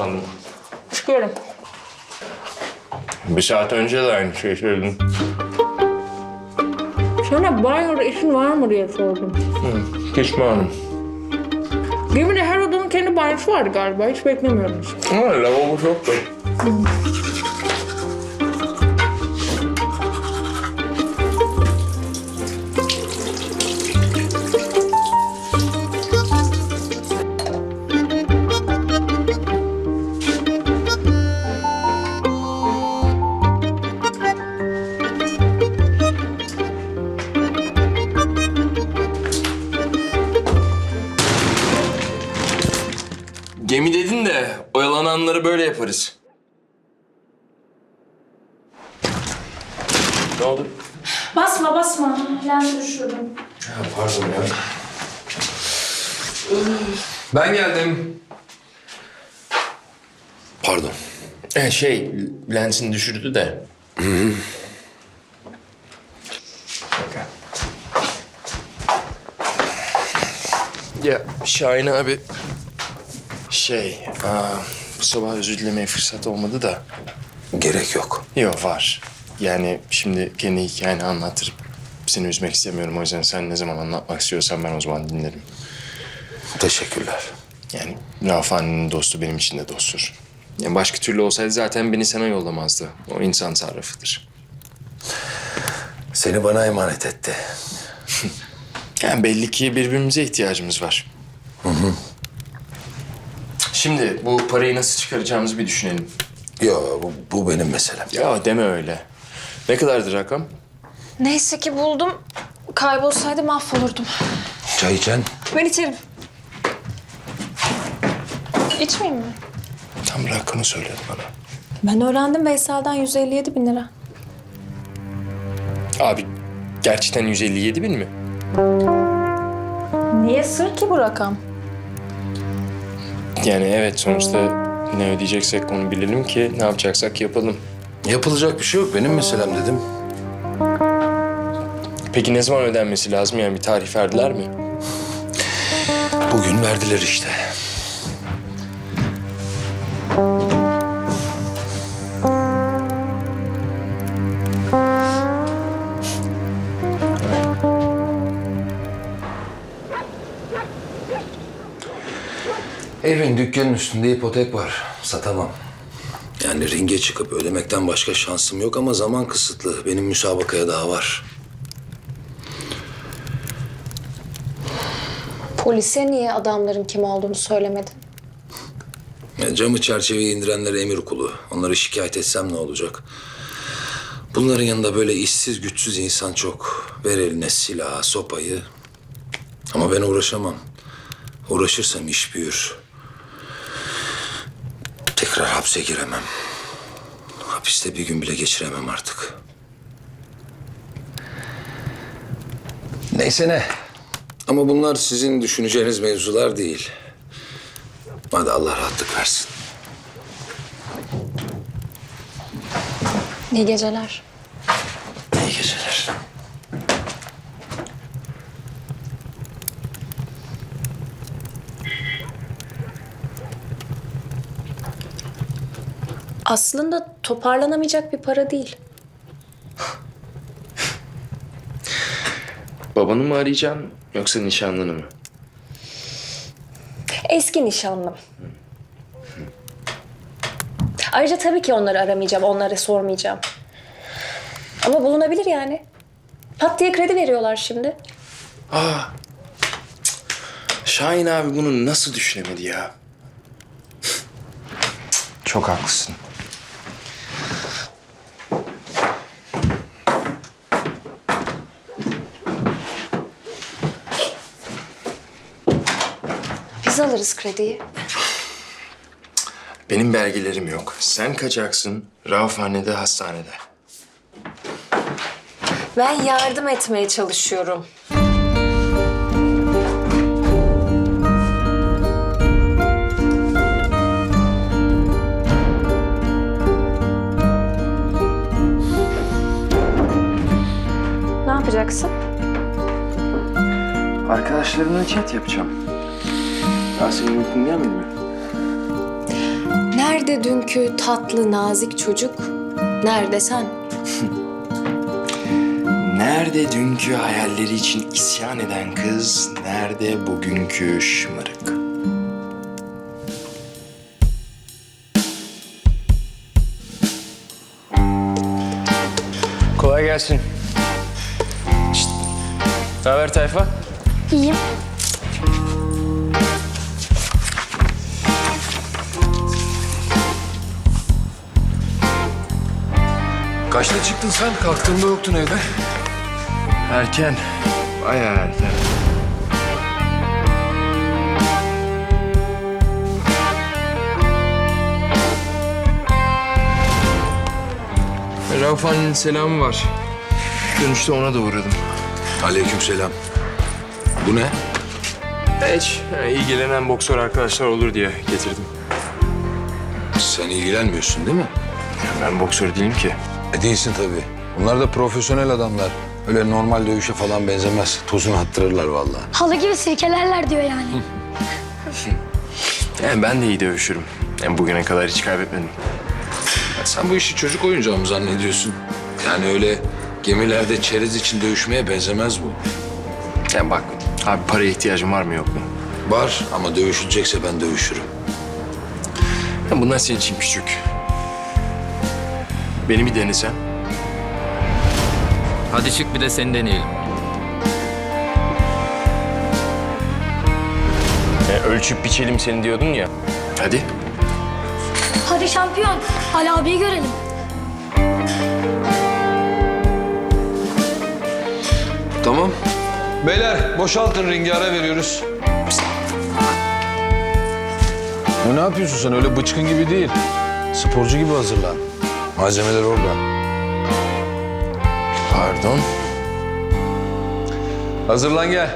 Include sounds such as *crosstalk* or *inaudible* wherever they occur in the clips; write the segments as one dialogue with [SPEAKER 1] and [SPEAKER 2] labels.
[SPEAKER 1] Sandım.
[SPEAKER 2] Çıkıyorum.
[SPEAKER 1] Bir saat önce de aynı şeyi söyledin.
[SPEAKER 2] Sana banyoda işin var mı diye sordum.
[SPEAKER 1] Pişmanım.
[SPEAKER 2] Gemide her odanın kendi banyosu vardı galiba. Hiç beklemiyordum.
[SPEAKER 1] Ama lavabo çoktu. Gemi oyalananları böyle yaparız. Ne oldu?
[SPEAKER 3] Basma basma. Lens düşürdüm.
[SPEAKER 1] Ha, pardon ya. Ben geldim.
[SPEAKER 4] Pardon.
[SPEAKER 1] Ee, şey, lensini düşürdü de. Şaka. Ya Şahin abi... Şey, aa, bu sabah özür dilemeye fırsat olmadı da.
[SPEAKER 4] Gerek yok.
[SPEAKER 1] Yok var. Yani şimdi kendi hikayeni anlatırım. Seni üzmek istemiyorum o yüzden sen ne zaman anlatmak istiyorsan ben o zaman dinlerim.
[SPEAKER 4] Teşekkürler.
[SPEAKER 1] Yani Rauf annenin dostu benim için de dosttur. Yani başka türlü olsaydı zaten beni sana yollamazdı. O insan sarrafıdır.
[SPEAKER 4] Seni bana emanet etti. *laughs*
[SPEAKER 1] Yani belli ki birbirimize ihtiyacımız var. Şimdi bu parayı nasıl çıkaracağımızı bir düşünelim.
[SPEAKER 4] Yo bu, bu benim meselem.
[SPEAKER 1] Ya deme öyle. Ne kadardır rakam?
[SPEAKER 3] Neyse ki buldum. Kaybolsaydı mahvolurdum.
[SPEAKER 4] Çay içen?
[SPEAKER 3] Ben içerim. İçmeyeyim mi?
[SPEAKER 1] Tam rakamı söyledi bana.
[SPEAKER 3] Ben öğrendim Veysel'den 157 bin lira.
[SPEAKER 1] Abi gerçekten 157 bin mi?
[SPEAKER 3] Niye sır ki bu rakam?
[SPEAKER 1] Yani evet sonuçta ne ödeyeceksek onu bilelim ki ne yapacaksak yapalım.
[SPEAKER 4] Yapılacak bir şey yok. Benim meselem dedim.
[SPEAKER 1] Peki ne zaman ödenmesi lazım yani bir tarih verdiler mi?
[SPEAKER 4] Bugün verdiler işte. Dükkanın üstünde ipotek var. Satamam. Yani ringe çıkıp ödemekten başka şansım yok ama zaman kısıtlı. Benim müsabakaya daha var.
[SPEAKER 3] Polise niye adamların kim olduğunu söylemedin?
[SPEAKER 4] Ya camı çerçeveyi indirenler emir kulu. Onları şikayet etsem ne olacak? Bunların yanında böyle işsiz güçsüz insan çok. Ver eline silahı, sopayı. Ama ben uğraşamam. Uğraşırsam iş büyür. Tekrar hapse giremem. Hapiste bir gün bile geçiremem artık. Neyse ne. Ama bunlar sizin düşüneceğiniz mevzular değil. Hadi Allah rahatlık versin.
[SPEAKER 3] İyi geceler. Aslında toparlanamayacak bir para değil.
[SPEAKER 1] Babanı mı arayacaksın yoksa nişanlını mı?
[SPEAKER 3] Eski nişanlım. Ayrıca tabii ki onları aramayacağım, onlara sormayacağım. Ama bulunabilir yani. Pat diye kredi veriyorlar şimdi.
[SPEAKER 1] Şahin abi bunu nasıl düşünemedi ya? Çok haklısın.
[SPEAKER 3] Biz alırız krediyi.
[SPEAKER 1] Benim belgelerim yok. Sen kaçacaksın. Raufhane'de hastanede.
[SPEAKER 3] Ben yardım etmeye çalışıyorum. Ne yapacaksın?
[SPEAKER 1] Arkadaşlarımla chat yapacağım. Daha senin uykun gelmedi mi?
[SPEAKER 3] Nerede dünkü tatlı nazik çocuk? Nerede sen? *laughs*
[SPEAKER 1] Nerede dünkü hayalleri için isyan eden kız, nerede bugünkü şımarık? Kolay gelsin. Şşt. Ne haber tayfa?
[SPEAKER 5] İyiyim.
[SPEAKER 4] Kaçta çıktın sen? Kalktığımda yoktun evde.
[SPEAKER 1] Erken. Bayağı erken. Rauf annenin selamı var. Dönüşte ona da uğradım.
[SPEAKER 4] Aleykümselam. Bu ne?
[SPEAKER 1] Hiç. Yani ilgilenen boksör arkadaşlar olur diye getirdim.
[SPEAKER 4] Sen ilgilenmiyorsun değil mi?
[SPEAKER 1] Ben boksör değilim ki.
[SPEAKER 4] E değilsin tabii. Bunlar da profesyonel adamlar. Öyle normal dövüşe falan benzemez. Tozunu attırırlar vallahi.
[SPEAKER 5] Halı gibi silkelerler diyor yani. *laughs*
[SPEAKER 1] Yani ben de iyi dövüşürüm. Yani bugüne kadar hiç kaybetmedim.
[SPEAKER 4] Ya sen bu işi çocuk oyuncağı mı zannediyorsun? Yani öyle gemilerde çerez için dövüşmeye benzemez bu.
[SPEAKER 1] Yani bak abi paraya ihtiyacım var mı yok mu?
[SPEAKER 4] Var ama dövüşülecekse ben dövüşürüm.
[SPEAKER 1] Ya bunlar senin için küçük. Beni bir denesen.
[SPEAKER 6] Hadi çık bir de seni deneyelim.
[SPEAKER 1] E, ölçüp biçelim seni diyordun ya. Hadi.
[SPEAKER 5] Hadi şampiyon. Ali abiyi görelim.
[SPEAKER 4] Tamam. Beyler boşaltın ringi ara veriyoruz. Ne, ne yapıyorsun sen öyle bıçkın gibi değil. Sporcu gibi hazırlan. Malzemeler orada.
[SPEAKER 1] Pardon.
[SPEAKER 4] Hazırlan gel.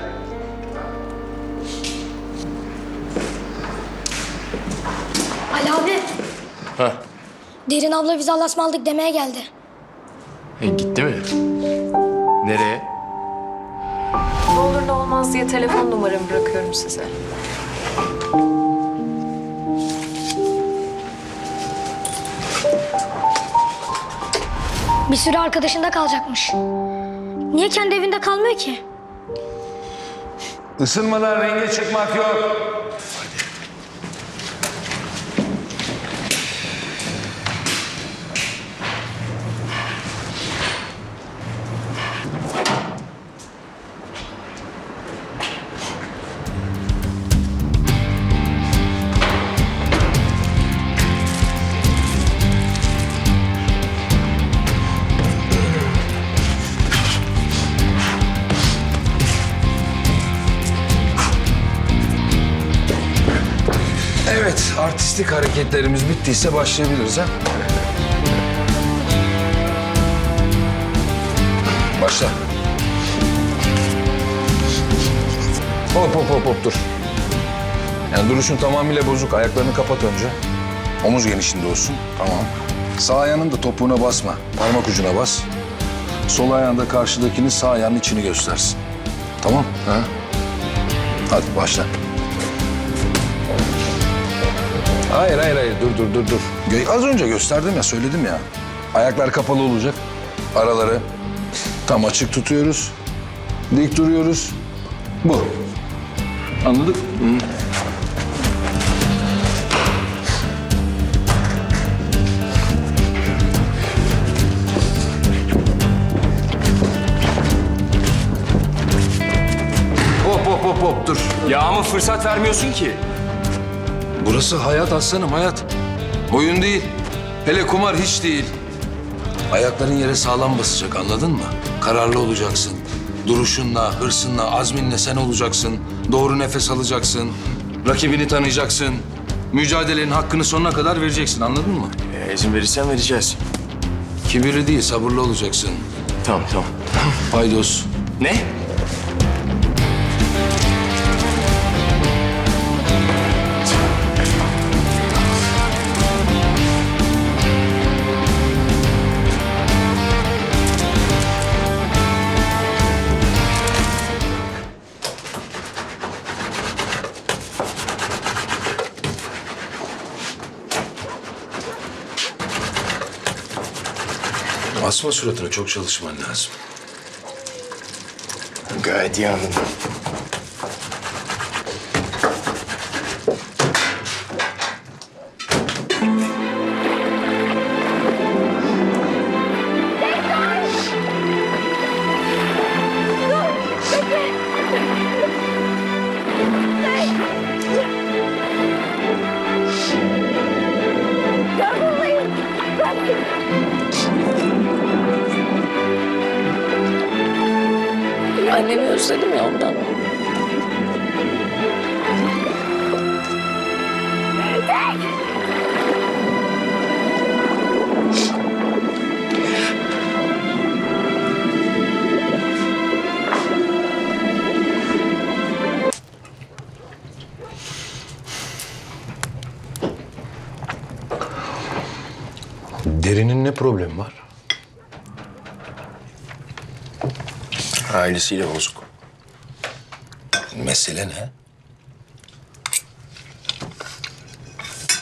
[SPEAKER 5] Ali abi.
[SPEAKER 1] Ha.
[SPEAKER 5] Derin abla bize Allah'a aldık demeye geldi.
[SPEAKER 1] E, gitti mi? Nereye?
[SPEAKER 3] Ne olur ne olmaz diye telefon numaramı bırakıyorum size.
[SPEAKER 5] Bir süre arkadaşında kalacakmış. Niye kendi evinde kalmıyor ki?
[SPEAKER 4] Isınmadan renge çıkmak yok. Artistik hareketlerimiz bittiyse başlayabiliriz ha. Başla. Hop hop hop hop dur. Yani duruşun tamamıyla bozuk. Ayaklarını kapat önce. Omuz genişliğinde olsun. Tamam. Sağ ayağının da topuğuna basma. Parmak ucuna bas. Sol ayağında karşıdakinin sağ ayağının içini göstersin. Tamam. Ha? Hadi başla. Hayır hayır hayır dur dur dur dur. Gö- Az önce gösterdim ya söyledim ya. Ayaklar kapalı olacak. Araları tam açık tutuyoruz. Dik duruyoruz. Bu. Anladık? Hop hop hop hop dur.
[SPEAKER 1] Ya ama fırsat vermiyorsun ki.
[SPEAKER 4] Burası hayat aslanım hayat. Oyun değil. Hele kumar hiç değil. Ayakların yere sağlam basacak anladın mı? Kararlı olacaksın. Duruşunla, hırsınla, azminle sen olacaksın. Doğru nefes alacaksın. Rakibini tanıyacaksın. Mücadelenin hakkını sonuna kadar vereceksin anladın mı?
[SPEAKER 1] E, izin verirsen vereceğiz.
[SPEAKER 4] Kibirli değil sabırlı olacaksın.
[SPEAKER 1] Tamam tamam.
[SPEAKER 4] Paydos.
[SPEAKER 1] Ne?
[SPEAKER 4] Asma suratını çok çalışman lazım.
[SPEAKER 1] Gayet iyi anladım.
[SPEAKER 3] Annemi özledim ya ondan.
[SPEAKER 1] Ailesiyle bozuk.
[SPEAKER 4] Mesele ne?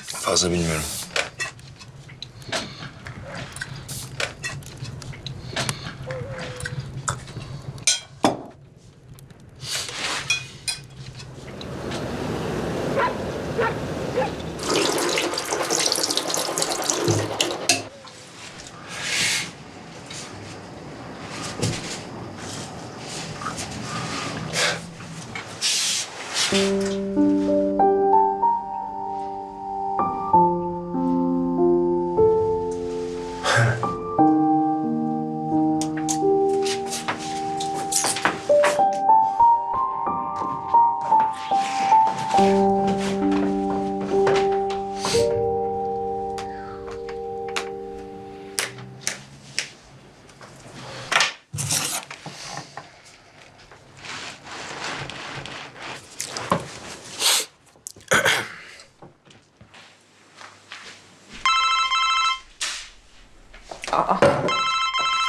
[SPEAKER 1] Fazla bilmiyorum.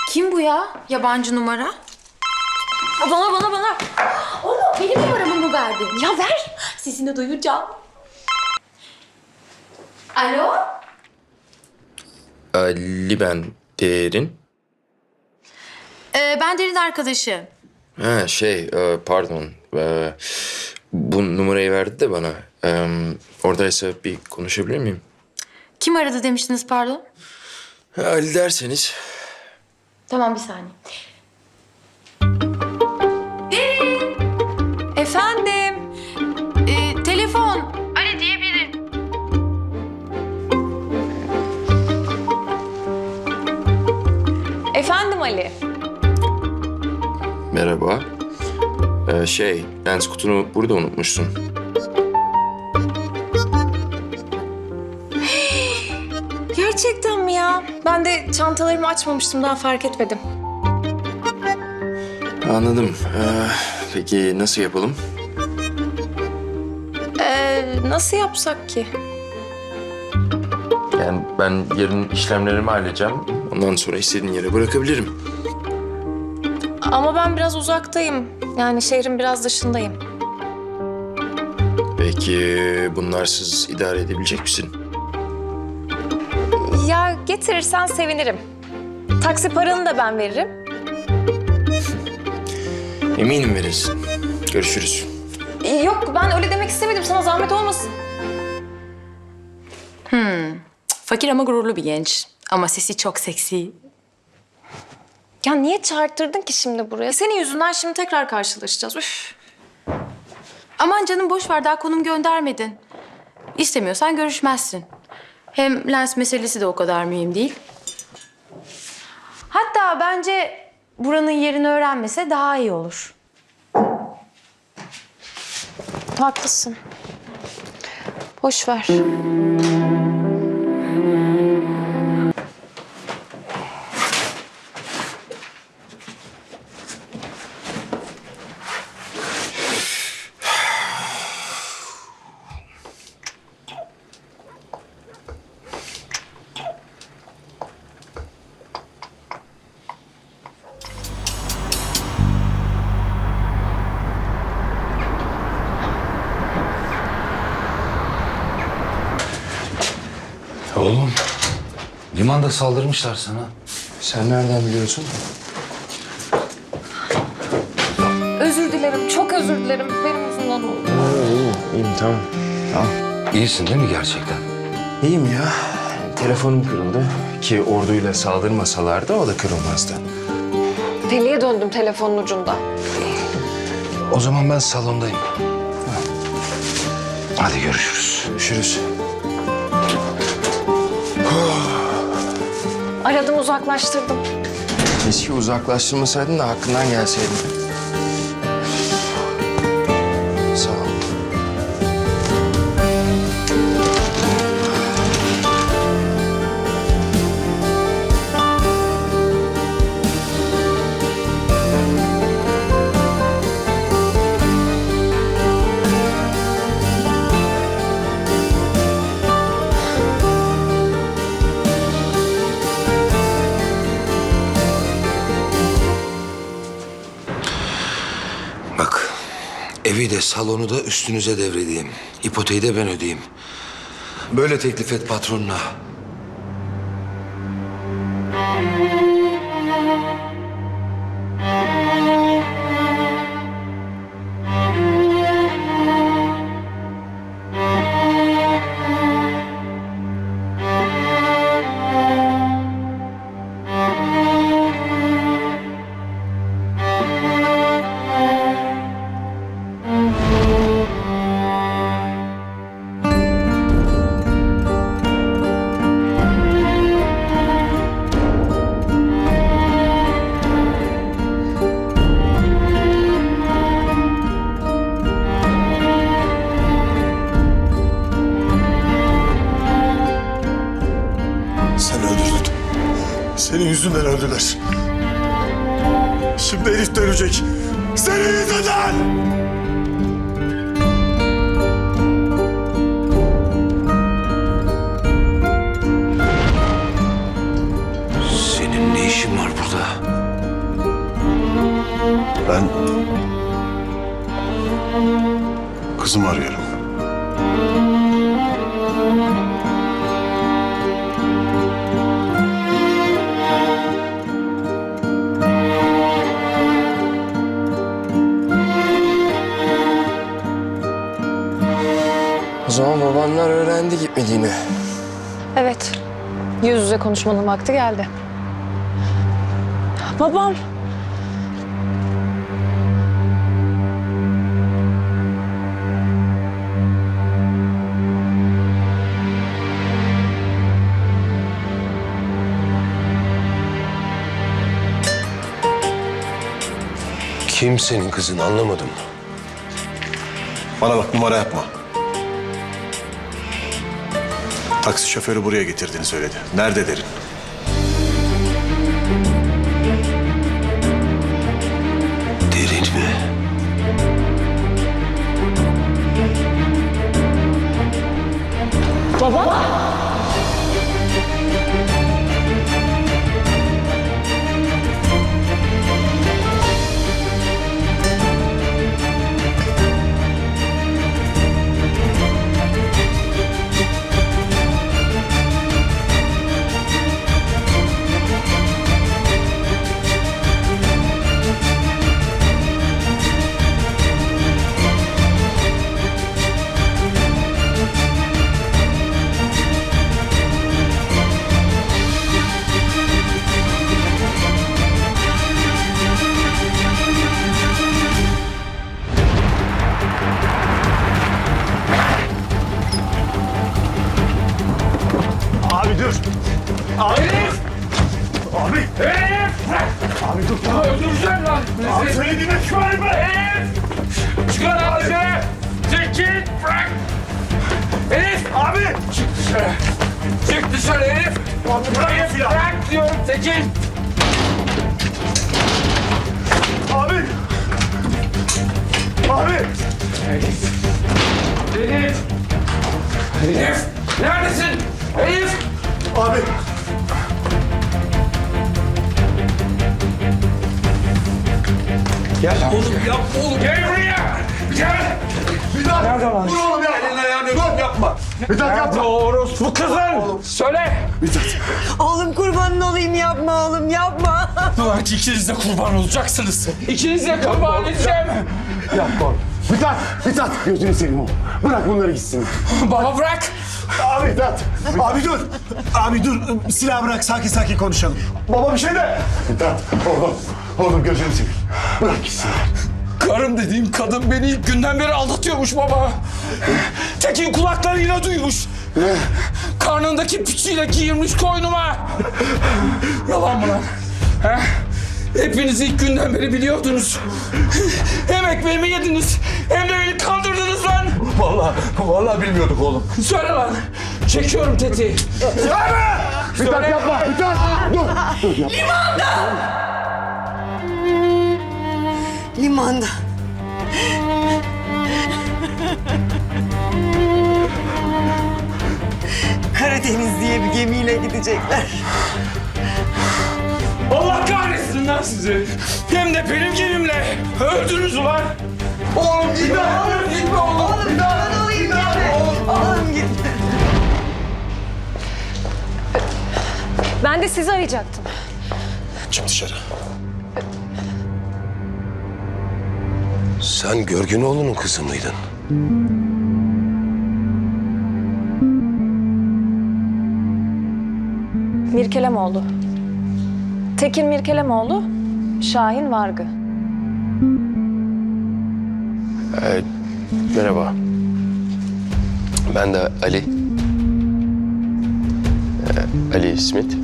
[SPEAKER 6] Kim bu ya? Yabancı numara.
[SPEAKER 3] Bana bana bana.
[SPEAKER 6] Oğlum benim numaramı mı verdin?
[SPEAKER 3] Ya ver.
[SPEAKER 6] Sesini duyacağım. Alo?
[SPEAKER 1] Ali ben Derin.
[SPEAKER 6] Ee, ben Derin arkadaşı.
[SPEAKER 1] Ha şey e, pardon. E, bu numarayı verdi de bana. E, oradaysa bir konuşabilir miyim?
[SPEAKER 6] Kim aradı demiştiniz pardon?
[SPEAKER 1] Ali derseniz.
[SPEAKER 6] Tamam bir saniye.
[SPEAKER 3] Efendim.
[SPEAKER 6] Ee, telefon. Ali diye biri.
[SPEAKER 3] Efendim Ali.
[SPEAKER 1] Merhaba. E, şey lens kutunu burada unutmuşsun.
[SPEAKER 3] Ya? Ben de çantalarımı açmamıştım daha fark etmedim.
[SPEAKER 1] Anladım. E, peki nasıl yapalım?
[SPEAKER 3] Ee, nasıl yapsak ki?
[SPEAKER 1] Yani ben yarın işlemlerimi halledeceğim. Ondan sonra istediğin yere bırakabilirim.
[SPEAKER 3] Ama ben biraz uzaktayım. Yani şehrin biraz dışındayım.
[SPEAKER 1] Peki bunlarsız idare edebilecek misin?
[SPEAKER 3] Getirirsen sevinirim. Taksi paranı da ben veririm.
[SPEAKER 1] Eminim verirsin. Görüşürüz.
[SPEAKER 3] Ee, Yok ben öyle demek istemedim. Sana zahmet olmasın.
[SPEAKER 6] Fakir ama gururlu bir genç. Ama sesi çok seksi.
[SPEAKER 3] Ya niye çağırttırdın ki şimdi buraya? Senin yüzünden şimdi tekrar karşılaşacağız. Üf.
[SPEAKER 6] Aman canım boş ver daha konum göndermedin. İstemiyorsan görüşmezsin. Hem lens meselesi de o kadar mühim değil. Hatta bence buranın yerini öğrenmese daha iyi olur.
[SPEAKER 3] Haklısın. Boş ver.
[SPEAKER 4] Limanda saldırmışlar sana.
[SPEAKER 1] Sen nereden biliyorsun?
[SPEAKER 3] Özür dilerim, çok özür dilerim. Benim yüzümden oldu.
[SPEAKER 1] İyiyim, iyiyim tamam.
[SPEAKER 4] İyisin değil mi gerçekten?
[SPEAKER 1] İyiyim ya. Telefonum kırıldı. Ki orduyla saldırmasalardı o da kırılmazdı.
[SPEAKER 3] Deliye döndüm telefonun ucunda.
[SPEAKER 4] O zaman ben salondayım. Hadi görüşürüz.
[SPEAKER 1] Görüşürüz.
[SPEAKER 3] Aradım, uzaklaştırdım.
[SPEAKER 1] Keşke uzaklaştırmasaydın da hakkından gelseydin.
[SPEAKER 4] Salonu da üstünüze devredeyim. İpoteği de ben ödeyeyim. Böyle teklif et patronuna.
[SPEAKER 7] Ben... Kızımı arıyorum.
[SPEAKER 1] O zaman babanlar öğrendi gitmediğini.
[SPEAKER 3] Evet, yüz yüze konuşmanın vakti geldi. Babam.
[SPEAKER 4] Kim senin kızın anlamadım.
[SPEAKER 7] Bana bak numara yapma. Taksi şoförü buraya getirdiğini söyledi. Nerede derin? Abi. Gel. Oğlum yapma oğlum. Gel buraya. Gel. Bir daha. Nerede var? Dur oğlum ya. Elini ayağını dur yapma. Mithat yapma. Orospu kızın. Söyle. Mithat.
[SPEAKER 8] Oğlum kurbanın olayım yapma oğlum yapma. *laughs*
[SPEAKER 7] Ulan ikiniz de kurban olacaksınız. İkiniz de kurban edeceğim.
[SPEAKER 9] Yapma oğlum. Mithat, Mithat. Gözünü seveyim oğlum. Bırak bunları gitsin.
[SPEAKER 7] Baba bırak.
[SPEAKER 9] Abi Mithat.
[SPEAKER 10] Abi dur. Abi dur. Silah bırak. Sakin sakin konuşalım.
[SPEAKER 9] Baba bir şey de. Mithat. Oğlum. Oğlum gözünü seveyim. Bırak gitsin.
[SPEAKER 7] Karım dediğim kadın beni ilk günden beri aldatıyormuş baba. Tekin kulaklarıyla duymuş. Karnındaki piçiyle giyirmiş koynuma. Yalan mı lan? He? Hepiniz ilk günden beri biliyordunuz. Hem ekmeğimi yediniz hem de beni kandırdınız lan.
[SPEAKER 9] Vallahi, vallahi bilmiyorduk oğlum.
[SPEAKER 7] Söyle lan. Çekiyorum tetiği.
[SPEAKER 9] Mithat yapma. Mithat. Dur. Dur yapma.
[SPEAKER 8] Limanda. Karadeniz diye bir gemiyle gidecekler.
[SPEAKER 7] Allah kahretsin lan sizi. Hem de benim gemimle. Öldünüz ulan. Oğlum gitme. Oğlum gitme oğlum.
[SPEAKER 8] Oğlum kurban olayım gitme. Oğlum gitme.
[SPEAKER 3] Ben de sizi arayacaktım.
[SPEAKER 4] Çık dışarı. Sen Görgünoğlu'nun kızı mıydın?
[SPEAKER 3] Mirkelemoğlu. Tekin Mirkelemoğlu, Şahin Vargı.
[SPEAKER 1] Ee, merhaba. Ben de Ali. Ee, Ali Smith.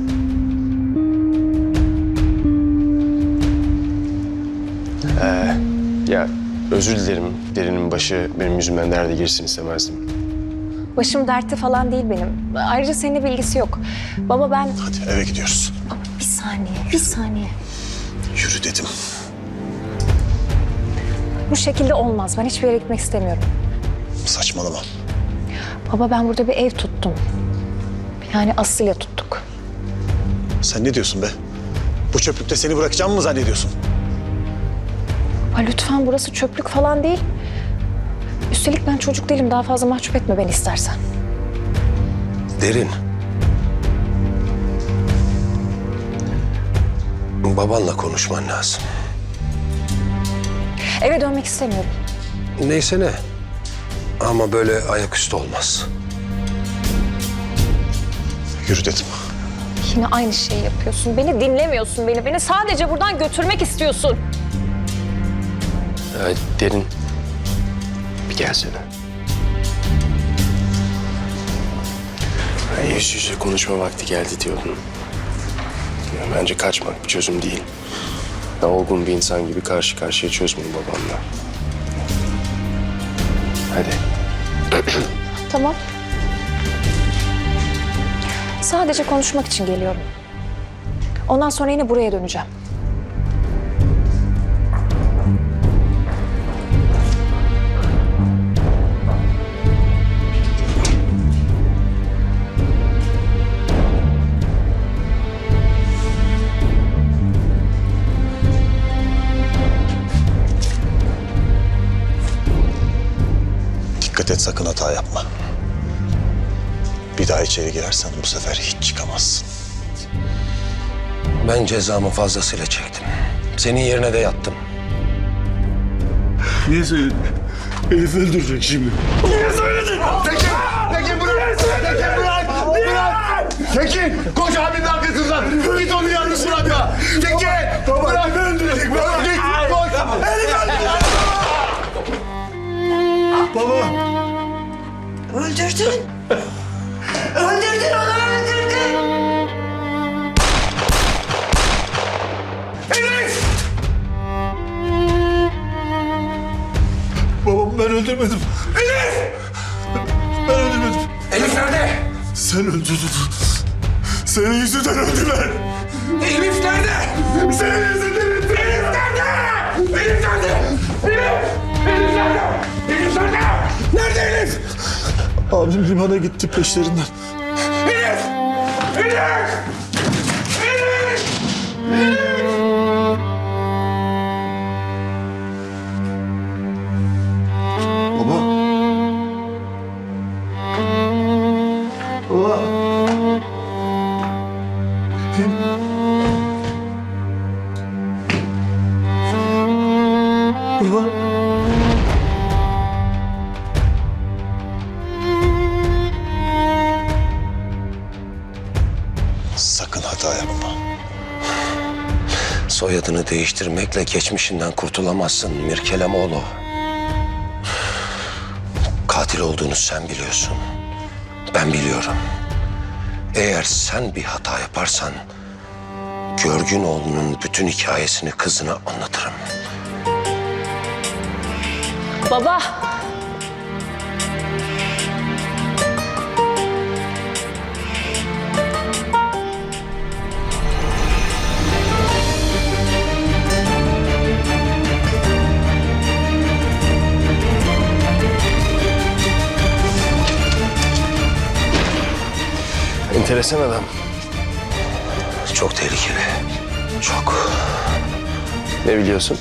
[SPEAKER 1] Ee, ya özür dilerim. Derinin başı benim yüzümden derde girsin istemezdim.
[SPEAKER 3] Başım dertte falan değil benim. Ayrıca seninle bilgisi yok. Baba ben...
[SPEAKER 10] Hadi eve gidiyoruz.
[SPEAKER 3] Bir saniye.
[SPEAKER 10] Yürü dedim.
[SPEAKER 3] Bu şekilde olmaz. Ben hiçbir yere gitmek istemiyorum.
[SPEAKER 10] Saçmalama.
[SPEAKER 3] Baba ben burada bir ev tuttum. Yani Aslı'yla tuttuk.
[SPEAKER 10] Sen ne diyorsun be? Bu çöplükte seni bırakacağım mı zannediyorsun?
[SPEAKER 3] Ha, lütfen burası çöplük falan değil. Üstelik ben çocuk değilim. Daha fazla mahcup etme beni istersen.
[SPEAKER 4] Derin. Babanla konuşman lazım.
[SPEAKER 3] Eve dönmek istemiyorum.
[SPEAKER 4] Neyse ne. Ama böyle ayaküstü olmaz.
[SPEAKER 10] Yürü dedim.
[SPEAKER 3] Yine aynı şeyi yapıyorsun. Beni dinlemiyorsun beni. Beni sadece buradan götürmek istiyorsun.
[SPEAKER 1] Ee, derin. Bir gelsene. Ya, yüz yüze konuşma vakti geldi diyordun. Bence kaçmak bir çözüm değil. Ya, olgun bir insan gibi karşı karşıya çöz bunu babanla. Hadi. *clears throat*
[SPEAKER 3] Tamam. Sadece konuşmak için geliyorum. Ondan sonra yine buraya döneceğim.
[SPEAKER 10] Dikkat et sakın hata yapma. Bir daha içeri girersen bu sefer hiç çıkamazsın.
[SPEAKER 4] Ben cezamı fazlasıyla çektim. Senin yerine de yattım.
[SPEAKER 9] Niye söyledin? Elif öldürecek şimdi. Niye söyledin? Tekin! Tekin bırak! Tekin bırak! Bırak! Tekin! Koş abinin arkasından! Git onu yalnız bırakma! Tekin! Bırak! Öldürecek! Bırak! Git! Koş! Elif öldürecek!
[SPEAKER 10] Baba!
[SPEAKER 8] Öldürdün. öldürdün onu öldürdün.
[SPEAKER 10] Babamı ben öldürmedim. Elif! Ben öldürmedim.
[SPEAKER 7] Elif nerede?
[SPEAKER 10] Sen öldürdün. Senin yüzünden öldüler.
[SPEAKER 7] Elif nerede?
[SPEAKER 10] Senin yüzünden öldüler.
[SPEAKER 7] Elif nerede? Elif nerede? Elif! Elif nerede? Elif nerede? Nerede Elif?
[SPEAKER 10] Abim limana gitti peşlerinden.
[SPEAKER 7] Elif! Elif! Elif!
[SPEAKER 10] Baba.
[SPEAKER 4] Değiştirmekle geçmişinden kurtulamazsın Mirkelemoğlu. Katil olduğunu sen biliyorsun. Ben biliyorum. Eğer sen bir hata yaparsan... ...Görgün oğlunun bütün hikayesini kızına anlatırım.
[SPEAKER 3] Baba.
[SPEAKER 1] Enteresan adam.
[SPEAKER 4] Çok tehlikeli. Çok.
[SPEAKER 1] Ne biliyorsun?